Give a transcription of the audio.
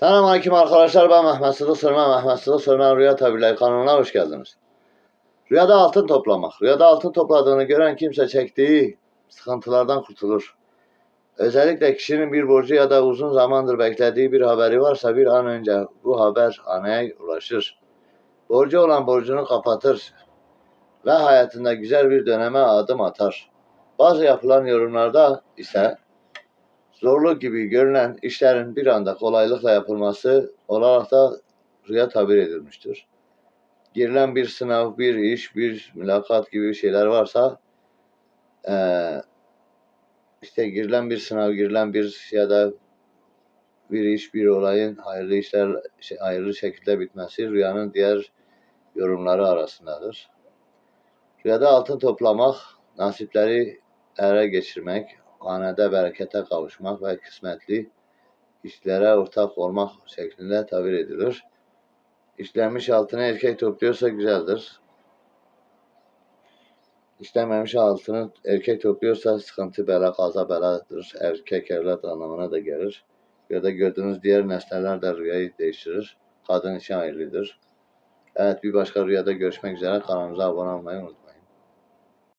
Selamünaleyküm arkadaşlar ben Mehmet Sıdık Sırma Mehmet Sıdık Sırma Rüya Tabirleri kanalına hoş geldiniz. Rüyada altın toplamak. Rüyada altın topladığını gören kimse çektiği sıkıntılardan kurtulur. Özellikle kişinin bir borcu ya da uzun zamandır beklediği bir haberi varsa bir an önce bu haber anaya ulaşır. Borcu olan borcunu kapatır ve hayatında güzel bir döneme adım atar. Bazı yapılan yorumlarda ise zorluk gibi görünen işlerin bir anda kolaylıkla yapılması olarak da rüya tabir edilmiştir. Girilen bir sınav, bir iş, bir mülakat gibi şeyler varsa eee, işte girilen bir sınav, girilen bir ya da bir iş, bir olayın hayırlı işler, şey, hayırlı şekilde bitmesi rüyanın diğer yorumları arasındadır. Rüyada altın toplamak, nasipleri ele geçirmek, hanede berekete kavuşmak ve kısmetli işlere ortak olmak şeklinde tabir edilir. İşlenmiş altını erkek topluyorsa güzeldir. İşlenmemiş altını erkek topluyorsa sıkıntı bela kaza beladır. Erkek evlat anlamına da gelir. Ya da gördüğünüz diğer nesneler de rüyayı değiştirir. Kadın için hayırlıdır. Evet bir başka rüyada görüşmek üzere. Kanalımıza abone olmayı unutmayın.